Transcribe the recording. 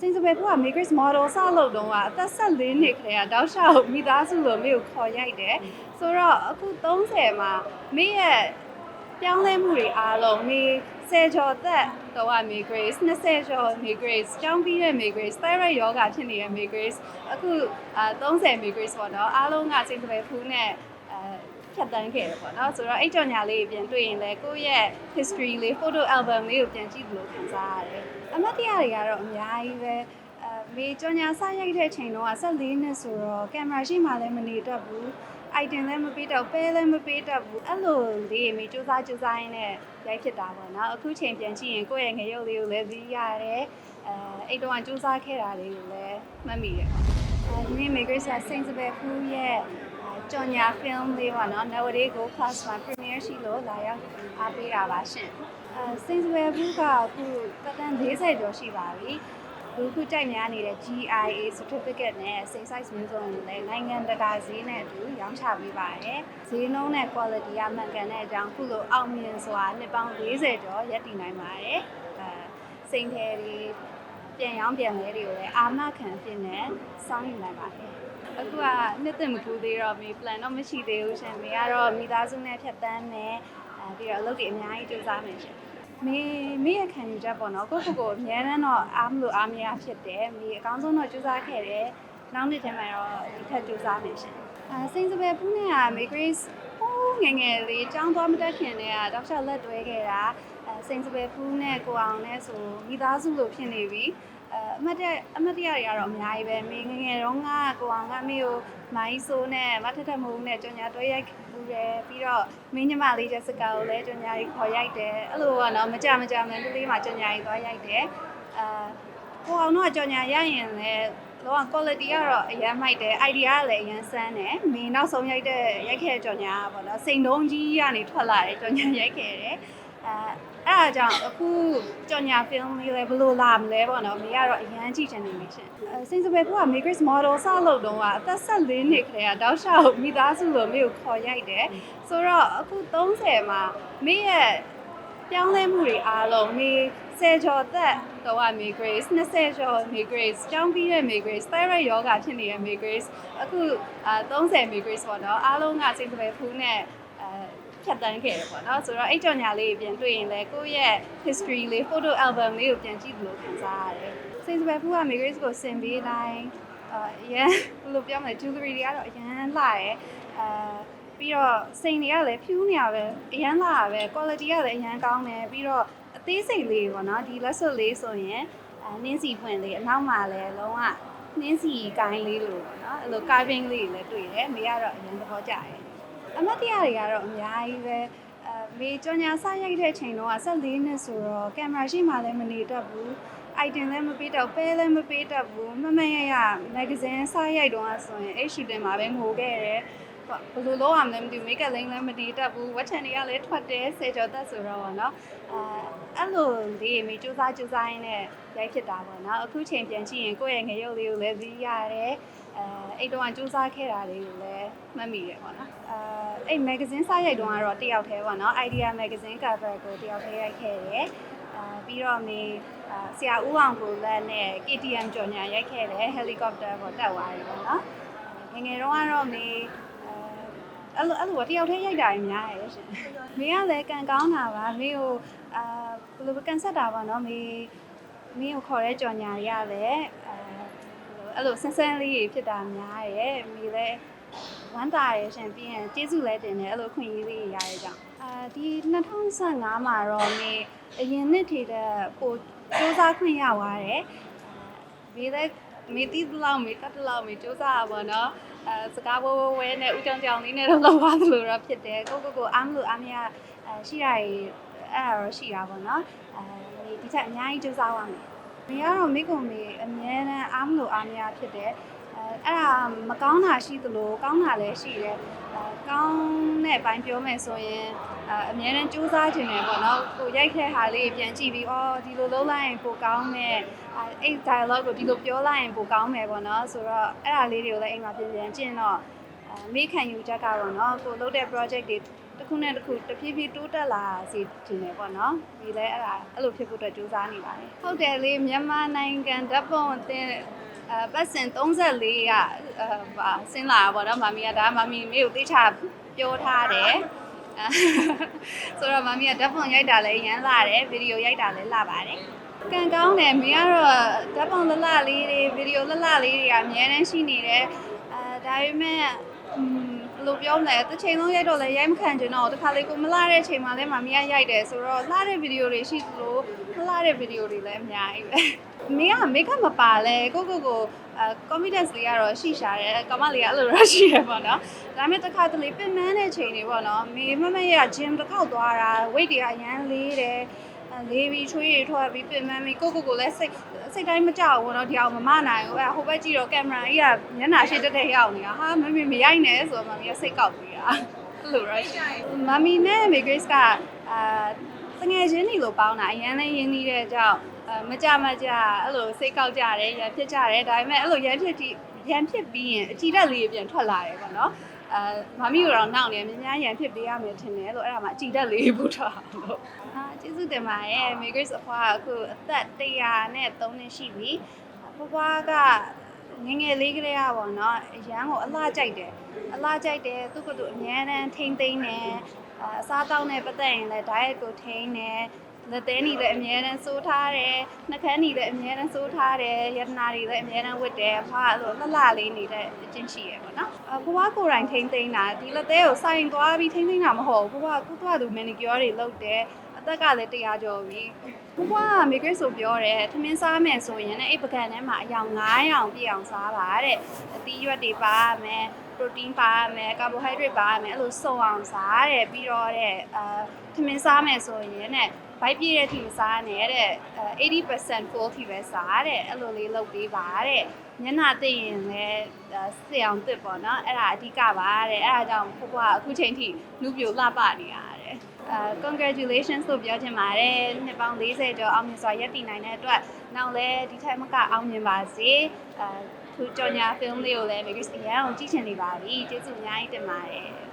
စင်စပယ်ဖို့က Matrix model စလုပ်တော့ကအသက်14နှစ်ခရေကတောက်လျှောက်မိသားစုလိုမျိုးကိုခေါ်ရိုက်တယ်ဆိုတော့အခု30မှာမိရဲ့ပြောင်းလဲမှုတွေအားလုံးမိ10ကျော်သက်တော့က Matrix 20ကျော် Matrix ကျောင်းပြီးတဲ့ Matrix thyroid ယောဂဖြစ်နေတဲ့ Matrix အခုအာ30 Matrix ပေါ့နော်အားလုံးကစင်စပယ်ဖူးနဲ့အဲ ဖြတ်တန်းခဲ့တယ်ပေါ့နော်ဆိုတော့အဲ့ကြောင့်ညာလေးကိုပြန်တွေ့ရင်လည်းကိုယ့်ရဲ့ history လေး photo album လေးကိုပြန်ကြည့်လို့ခံစားရတယ်အမတ်တရားတွေကတော့အများကြီးပဲအဲမေကြော်ညာစရိုက်တဲ့ချိန်တော့14နှစ်ဆိုတော့ကင်မရာရှိမှလည်းမနေတတ်ဘူး item လည်းမပေးတော့ပဲလည်းမပေးတတ်ဘူးအဲ့လိုလေးမေစူးစမ်းစူးစမ်းရင်းနဲ့ရိုက်ဖြစ်တာပေါ့နော်အခုချိန်ပြန်ကြည့်ရင်ကိုယ့်ရဲ့ငရုတ်လေးကိုလည်းသိရတယ်အဲအဲ့တော့စူးစမ်းခဲ့တာလေးကိုလည်းမှတ်မိတယ်ပေါ့အဲဒီနေ့ Maker ဆာ Saint Isabel ဖူးရဲ့ ကြော်ညာ film လေးပါနော် Nowadays Go Class မှာ premiere ရှိလို့လာရောက်အားပေးတာပါရှင်အဲ Saint Isabel ဘူးကအခုတက်တန်း40ကျော်ရှိပါပြီဘူးခုကြိုက်များနေတဲ့ GIA certificate နဲ့ Saint Size မျိုးစုံတွေလည်းနိုင်ငံတကာဈေးနဲ့အတူရောင်းချပေးပါတယ်ဈေးနှုန်းနဲ့ quality ကမှန်ကန်တဲ့အကြောင်းခုလိုအောင်မြင်စွာနှစ်ပေါင်း40ကျော်ရပ်တည်နိုင်ပါတယ်အဲစိန်ထဲတွေပြန်ရောင်းပြန်လဲတွေကိုလည်းအာမခံအဖြစ်နဲ့စောင့်ယူနိုင်ပါတယ် အခုကနှစ်သက်မကူသေးတော့မေ plan တော့မရှိသေးဘူးရှင်မေကတော့မိသားစုနဲ့ဖြတ်တန်းမယ်အဲပြီးတော့အလုပ်တွေအများကြီးစူးစမ်းမယ်ရှင်မေမေရဲ့ခံယူချက်ပေါ့နော်ကိုယ့်ကိုယ်ကိုအများနဲ့တော့အားမလို့အားမရဖြစ်တယ်မေအကောင်းဆုံးတော့စူးစမ်းခဲ့တယ်နောက်နှစ်ထဲမှာတော့ဒီထက်စူးစမ်းမယ်ရှင်အဲစိန်စပယ်ပူးနဲ့ကမေ Grace ဟိုးငယ်ငယ်လေးចောင်းသွားမတက်ခင်တည်းကတောက်လျှောက်လက်တွဲခဲ့တာအဲစိန်စပယ်ပူးနဲ့ကိုအောင်နဲ့ဆိုမိသားစုလိုဖြစ်နေပြီ အအမတ်တဲ့အမတ်တရားတွေကတော့အများကြီးပဲမင်းငယ်ငယ်တော့ကကိုအောင်ကမေကိုမိုင်းဆိုးနဲ့မထထမိုးနဲ့ကြောင်ညာတွဲရိုက်ဘူးတယ်ပြီးတော့မင်းညီမလေးချက်စကာကိုလည်းကြောင်ညာကြီးခေါ်ရိုက်တယ်အဲ့လိုကတော့မကြမကြမန်းကလေးမှာကြောင်ညာကြီးသွားရိုက်တယ်အာကိုအောင်တော့ကြောင်ညာရရင်လည်းလောက quality ကတော့အရင်မိုက်တယ် idea ကလည်းအရင်စမ်းတယ်မင်းနောက်ဆုံးရိုက်တဲ့ရိုက်ခဲ့တဲ့ကြောင်ညာကပေါ့နော်စိန်တုံးကြီးကနေထွက်လာတယ်ကြောင်ညာရိုက်ခဲ့တယ် အဲအဲ့ဒါကြောင့်အခုကြော်ညာ film လေးလည်းဘယ်လိုလာမလဲပေါ့နော်မိကတော့အရန်ကြည့်ချင်နေပြီရှင်အဲစင်စပယ်က Matrix model စလုပ်တော့ကအသက်14နှစ်ခရေကတောက်လျှောက်မိသားစုလိုမျိုးကိုခေါ်ရိုက်တယ်ဆိုတော့အခု30မှာမိရဲ့ပြောင်းလဲမှုတွေအားလုံးမိ10ကျော်သက်တော့က Matrix 20ကျော် Matrix ကျောင်းပြီးတဲ့ Matrix thyroid ယောဂဖြစ်နေတဲ့ Matrix အခုအာ30 Matrix ပေါ့နော်အားလုံးကစင်စပယ်ဖူးနဲ့အဲ ဖြတ်တန်းခဲ့တယ်ပေါ့နော်ဆိုတော့အဲ့ကြောင့်ညာလေးကိုပြန်တွေ့ရင်လည်းကိုယ့်ရဲ့ history လေး photo album လေးကိုပြန်ကြည့်လို့ခံစားရတယ်။စိတ်စပယ်ဖူးက Matrix ကိုဆင်ပေးတိုင်းအာအရန်ဘယ်လိုပြောမလဲ jewelry တွေကတော့အရန်လှရဲအာပြီးတော့စိန်တွေကလည်းဖြူးနေရပဲအရန်လှရပဲ quality ကလည်းအရန်ကောင်းတယ်ပြီးတော့အသေးစိတ်လေးပေါ့နော်ဒီလက်စွပ်လေးဆိုရင်အာနင်းစီဖွင့်လေးအနောက်မှာလည်းလုံးဝနင်းစီကိုင်းလေးလို့ပေါ့နော်အဲ့လို carving လေးတွေလည်းတွေ့တယ်မေကတော့အရန်သဘောကျတယ် အမတ်တရားတွေကတော့အများကြီးပဲအဲမေကြော်ညာစရိုက်တဲ့ချိန်တော့14နှစ်ဆိုတော့ကင်မရာရှိမှလည်းမနေတတ်ဘူး item လည်းမပေးတော့ပဲလည်းမပေးတတ်ဘူးမမရရမဂ္ဂဇင်းစရိုက်တော့ဆိုရင်အဲ့ရှူတင်မှာပဲငိုခဲ့တယ် ဘယ်လိုလုပ်ရမလဲမသိဘူး makeup လိမ့်လည်းမတည်တတ်ဘူးဝက်ချန်တွေကလည်းထွက်တယ်စေကျော်သက်ဆိုတော့ဗောနော်အဲအဲ့လိုလေးမေစူးစမ်းစူးစမ်းရင်းနဲ့ရိုက်ဖြစ်တာဗောနော်အခုချိန်ပြန်ကြည့်ရင်ကိုယ့်ရဲ့ငရုတ်လေးကိုလည်းသိရတယ်အဲအဲ့တော့စူးစမ်းခဲ့တာလေးကိုလည်းမှတ်မိတယ်ဗောနော်အဲအဲ့ magazine စရိုက်တော့ကတော့တယောက်တည်းဗောနော် idea magazine cover ကိုတယောက်တည်းရိုက်ခဲ့တယ်အဲပြီးတော့မေအာဆရာဦးအောင်ကိုလည်းနဲ့ KTM ကြော်ညာရိုက်ခဲ့တယ် helicopter ပေါ်တက်သွားတယ်ဗောနော်ငယ်ငယ်တော့ကတော့မေ အဲအဲ့လိုအဲ့လိုတယောက်တည်းရိုက်တာကြီးများတယ်ရှင်မေကလည်းကန်ကောင်းတာပါမေကိုအာဘယ်လိုကန်ဆက်တာပါနော်မေမေကိုခေါ်တဲ့ကြော်ညာတွေကလည်းအဲအဲ့လိုဆန်းဆန်းလေးတွေဖြစ်တာများရဲ့မိလည်းဝမ်းတာရရှင်ပြီးရင်ကျေးဇူးလည်းတင်တယ်အဲ့လိုခွင့်ရေးလေးတွေရတဲ့ကြောင့်အာဒီ2015မှာတော့မိအရင်နှစ်ထေတဲ့ပိုစူးစမ်းခွင့်ရသွားတယ်မိလည်းမိတီးလောက်မိတတ်လောက်မိစူးစမ်းပါတော့ အဲစကားဝဲဝဲနဲ့ဦးကြောင်ကြောင်လေးနဲ့တော့လောက်သွားသလိုတော့ဖြစ်တယ်ကိုကိုကိုအားမလို့အားမရအဲရှိရည်အဲ့ဒါတော့ရှိတာပေါ့နော်အဲဒီဒီချက်အများကြီးစူးစမ်းရမယ်မေကတော့မိကုံမေအမြဲတမ်းအားမလို့အားမရဖြစ်တယ်အဲအဲ့ဒါမကောင်းတာရှိသလိုကောင်းတာလည်းရှိတယ်အဲကောင်းတဲ့ဘိုင်းပြောမယ်ဆိုရင် အဲအမြဲတမ်းစူးစမ်းခြင်းတယ်ပေါ့နော်ကိုရိုက်ခဲ့ဟာလေးပြန်ကြည့်ပြီးအော်ဒီလိုလုပ်လိုက်ရင်ပိုကောင်းမယ်အဲအဲ့ dialogue ကိုဒီလိုပြောလိုက်ရင်ပိုကောင်းမယ်ပေါ့နော်ဆိုတော့အဲ့ဒါလေးတွေကိုလည်းအိမ်မှာပြင်ပြန်ကျင့်တော့အဲမိခံယူချက်ကတော့နော်ကိုလုပ်တဲ့ project တွေတစ်ခုနဲ့တစ်ခုတဖြည်းဖြည်းတိုးတက်လာစေချင်တယ်ပေါ့နော်ဒီလဲအဲ့ဒါအဲ့လိုဖြစ်ဖို့အတွက်ကြိုးစားနေပါတယ်ဟုတ်တယ်လေမြန်မာနိုင်ငံဓာတ်ပုံအသင်းအဲပတ်စင်34ကအဲပါဆင်းလာတာပေါ့နော်မမီကဒါမမီမေကိုသိချပြောထားတယ်အဲ ဆိုတော့မမီကဓာတ်ပုံရိုက်တာလည်းရမ်းလာတယ်ဗီဒီယိုရိုက်တာလည်းလာပါတယ်ကံကောင်းတယ်မင်းကတော့ဓာတ်ပုံလလလေးတွေဗီဒီယိုလလလေးတွေကအများတန်းရှိနေတယ်အဲဒါပေမဲ့อืมဘယ်လိုပြောမလဲတစ်ချိန်လုံးရိုက်တော့လည်းရိုက်မခံချင်တော့တခါလေကိုမလာတဲ့ချိန်မှာလည်းမမီကရိုက်တယ်ဆိုတော့လာတဲ့ဗီဒီယိုတွေရှိသလိုမလာတဲ့ဗီဒီယိုတွေလည်းအများကြီးပဲမင်းကမိတ်ကမပါလဲကိုကိုကိုအဲ confidence လေးကတော့ရှိရှာတယ်ကမလေးကအဲ့လိုရရှိရပေါ့နော် ဒါမျိုးတစ်ခါတလေပင်မတဲ့ချိန်တွေပေါ့နော်မေမမရဲ့ gym တစ်ခေါက်သွားတာ weight တွေကအရန်လေးတယ်လေးပြီးချွေးတွေထွက်ပြီးပင်မပြီးကိုကိုကိုလည်းစိတ်စိတ်တိုင်းမကြောက်ဘူးတော့ဒီအောင်မမနိုင်ဘူးအဲဟိုဘက်ကြည့်တော့ကင်မရာကြီးကမျက်နှာရှိတက်တက်ရောက်နေတာဟာမမမရိုက်နဲ့ဆိုတော့မမကစိတ်ကောက်ပြီးတာအဲ့လို right မမနဲ့မေ Grace ကအာတငယ်ချင်းတွေလိုပေါင်းတာအရန်လည်းရင်းနှီးတဲ့ကြောင့်မကြမကြအဲ့လိုစိတ်ကောက်ကြတယ်ရန်ဖြစ်ကြတယ်ဒါပေမဲ့အဲ့လိုရန်ဖြစ်တိရန်ဖြစ်ပြီးရင်အကြည့်တက်လေးပြန်ထွက်လာတယ်ပေါ့နော် အဲမမီကတော့နောက်နေမြများရန်ဖြစ်ပေးရမယ်ထင်တယ်လို့အဲ့ဒါမှအကြည့်တက်လေးပို့ထားလို့ဟာကျေးဇူးတင်ပါတယ်မေဂရိစ်အဖွားကအခုအသက်100နဲ့3နှစ်ရှိပြီဘဘကငယ်ငယ်လေးကလေးကပေါ့နော်အရန်ကိုအလားကြိုက်တယ်အလားကြိုက်တယ်သူကသူအများတန်းထိမ့်သိမ့်တယ်အအစားတောင်းနဲ့ပတ်သက်ရင်လည်း diet ကိုထိန်းတယ် လက်သေးနေလည်းအများတန်းစိုးထားတယ်နှာခမ်းနေလည်းအများတန်းစိုးထားတယ်ရတနာတွေလည်းအများတန်းဝတ်တယ်အဖွားကအဲ့လိုလှလှလေးနေတဲ့အချင်းရှိရယ်ပေါ့နော်အဘွားကိုယ်တိုင်ထိမ့်သိမ့်တာဒီလက်သေးကိုစိုင်သွားပြီးထိမ့်သိမ့်တာမဟုတ်ဘူးဘွားကသူ့သူ manicure တွေလုပ်တယ်အသက်ကလည်းတရားကျော်ပြီဘွားကမိဂရိတ်ဆိုပြောတယ်ထမင်းစားမယ်ဆိုရင်လည်းအဲ့ပကံထဲမှာအယောင်9ယောင်ပြည့်အောင်စားပါတဲ့အသီးရွက်တွေပါရမယ် protein ပါရမယ် carbohydrate ပါရမယ်အဲ့လိုစုံအောင်စားတဲ့ပြီးတော့တဲ့အာထမင်းစားမယ်ဆိုရင်တဲ့ ဘိုက်ပြည့်တဲ့ထီစားနေတဲ့အဲ80% full ထီပဲစားတဲ့အဲ့လိုလေးလုပ်ပေးပါတဲ့မျက်နှာသိရင်လည်းစစ်အောင်တစ်ပေါ့နော်အဲ့ဒါအဓိကပါတဲ့အဲ့ဒါကြောင့်ဖွားဖွားအခုချိန်ထိလူပြိုလှပနေရတယ်အဲ congratulations လို့ပြောချင်ပါတယ်နှစ်ပေါင်း40ကျော်အောင်မြင်စွာရပ်တည်နိုင်တဲ့အတွက်နောက်လည်းဒီထက်မကအောင်မြင်ပါစေအဲသူကြော်ညာ film လေးကိုလည်း Megris အရန်အောင်ကြည့်ချင်နေပါပြီကျေးဇူးအများကြီးတင်ပါတယ်